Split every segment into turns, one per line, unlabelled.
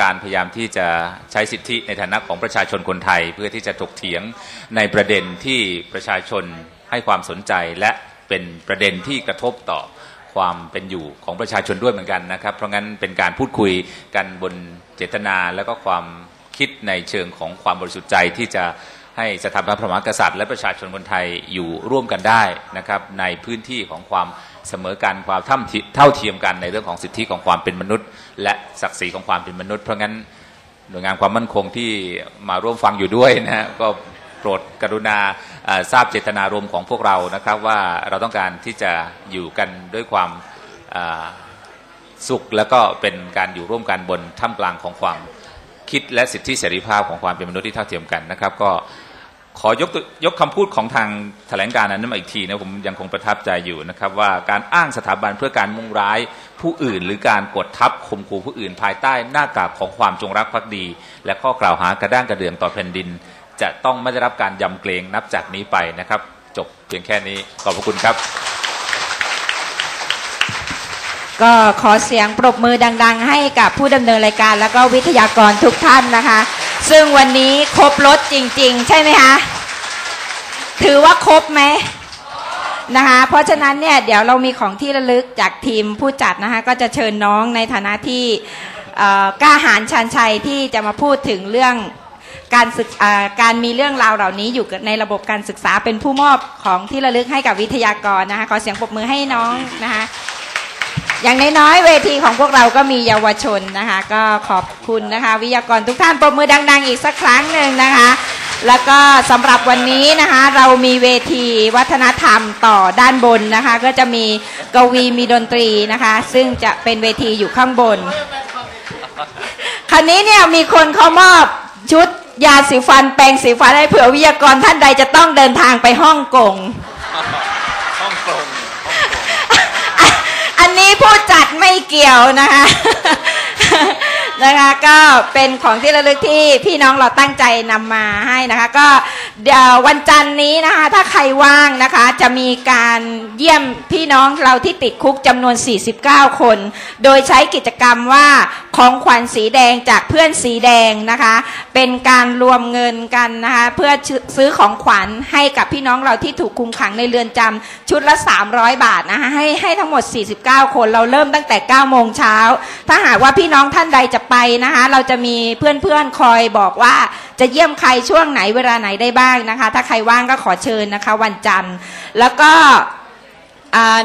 การพยายามที่จะใช้สิทธิในฐานะของประชาชนคนไทย เพื่อที่จะถกเถียงในประเด็นที่ประชาชนให้ความสนใจและเป็นประเด็นที่กระทบต่อความเป็นอยู่ของประชาชนด้วยเหมือนกันนะครับ เพราะงั้นเป็นการพูดคุยกันบนเจตนาแล้วก็ความคิดในเชิงของความบริสุทธิ์ใจที่จะให้สถาบันพระมหากษัตริย์และประชาชนคนไทยอยู่ร่วมกันได้นะครับในพื้นที่ของความ เสมอกันความเท่าเท่าเทียมกันในเรื่องของสิทธิของความเป็นมนุษย์ และศักดิ์ศรีของความเป็นมนุษย์ เพราะงั้นหน่วยงานความมั่นคงที่มาร่วมฟังอยู่ด้วยนะฮะก็โปรดกรุณาทราบเจตนารมณ์ของพวกเรานะครับว่าเราต้องการที่จะอยู่กันด้วยความสุขแล้วก็เป็นการอยู่ร่วมกันบนท่ามกลางของความคิดและสิทธิเสรีภาพของความเป็นมนุษย์ที่เท่าเทียมกันนะครับ ก็ ขอยกยกคำพูดของทางแถลงการนั้นมาอีกทีนะผมยังคงประทับใจอยู่นะครับว่าการอ้างสถาบันเพื่อการมุ่งร้ายผู้อื่น หรือการกดทับข่มขู่ผู้อื่น ภายใต้หน้ากากของความจงรักภักดี และข้อกล่าวหากระด้างกระเดื่องต่อแผ่นดิน จะต้องไม่ได้รับการยำเกรงนับจากนี้ไปนะครับ จบเพียงแค่นี้ขอบพระคุณครับ
ก็ขอเสียงปรบมือดัง ๆ ให้กับผู้ดำเนินรายการ แล้วก็วิทยากรทุกท่านนะคะ ซึ่งวันนี้ครบรถจริง ๆ ใช่ไหมคะ ถือว่าครบไหมนะคะ เพราะฉะนั้นเนี่ยเดี๋ยวเรามีของที่ระลึกจากทีมผู้จัดนะคะ ก็จะเชิญน้องในฐานะที่กล้าหาญชันชัยที่จะมาพูดถึงเรื่องการศึกการมีเรื่องราวเหล่านี้อยู่ในระบบการศึกษาเป็นผู้มอบของที่ระลึกให้กับวิทยากรนะคะขอเสียงปรบมือให้น้องนะคะ อย่างน้อยๆเวทีของพวกเราก็มีเยาวชนนะคะ ก็ขอบคุณนะคะ วิทยากรทุกท่านปรบมือดัง ๆ อีกสักครั้งหนึ่งนะคะ แล้วก็สำหรับวันนี้นะคะ เรามีเวทีวัฒนธรรมต่อด้านบนนะคะ ก็จะมีกวีมีดนตรีนะคะ ซึ่งจะเป็นเวทีอยู่ข้างบน คราวนี้เนี่ยมีคนเขามอบชุดยาสีฟันแปรงสีฟันให้เผื่อวิทยากรท่านใดจะต้องเดินทางไปฮ่องกง
ห้องกง
อันนี้ผู้จัดไม่ เกี่ยวนะคะนะคะก็เป็นของที่ระลึกที่พี่น้องเราตั้งใจนำมาให้นะคะ ก็เดี๋ยววันจันทร์นี้นะคะ ถ้าใครว่างนะคะ จะมีการเยี่ยมพี่น้องเราที่ติดคุกจำนวน 49 คน โดยใช้กิจกรรมว่า ของขวัญสีแดงจากเพื่อนสีแดงนะคะ เป็นการรวมเงินกันนะคะเพื่อซื้อของขวัญให้กับพี่น้องเราที่ถูกคุมขังในเรือนจำชุดละ 300 บาทนะคะให้ให้ทั้งหมด 49 คนเราเริ่มตั้งแต่9โมงเช้าถ้าหากว่าพี่น้องท่านใดจะไปนะคะ เราจะมีเพื่อนๆคอยบอกว่าจะเยี่ยมใครช่วงไหนเวลาไหนได้บ้างนะคะ ถ้าใครว่างก็ขอเชิญนะคะ วันจันทร์แล้วก็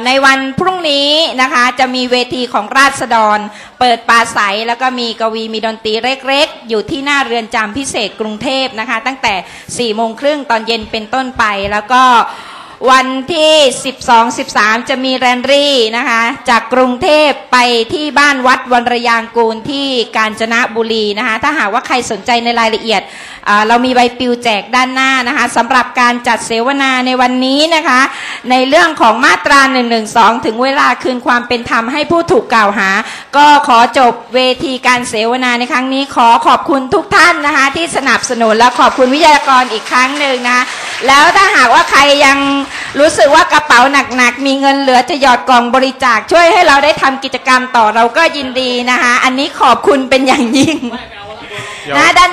ในวันพรุ่งนี้นะคะจะมีเวทีของราษฎร เปิดปราศัยแล้วก็มีกวีมีดนตรีเล็กๆ อยู่ที่หน้าเรือนจำพิเศษกรุงเทพนะคะ ตั้งแต่4ี่โมงครึ่งตอนเย็นเป็นต้นไปแล้วก็ วันที่ 12-13 จะมีแรนรี่นะคะ จากกรุงเทพไปที่บ้านวัดวันระยางกูลที่กาญจนบุรีนะคะ ถ้าหากว่าใครสนใจในรายละเอียด เรามีใบปลิวแจกด้านหน้านะคะสำหรับการจัดเสวนาในวันนี้นะคะ ในเรื่องของมาตรา1นึถึงเวลาคืนความเป็นธรรมให้ผู้ถูกกล่าวหา ก็ขอจบเวทีการเสวนาในครั้งนี้ขอขอบคุณทุกท่านนะคะ ที่สนับสนุนและขอบคุณวิทยากรอีกครั้งหนึ่งนะคะ แล้วถ้าหากว่าใครยังรู้สึกว่ากระเป๋าหนักๆ มีเงินเหลือจะหยอดกล่องบริจาคช่วยให้เราได้ทำกิจกรรมต่อเราก็ยินดีนะคะ อันนี้ขอบคุณเป็นอย่างยิ่งนะด้าน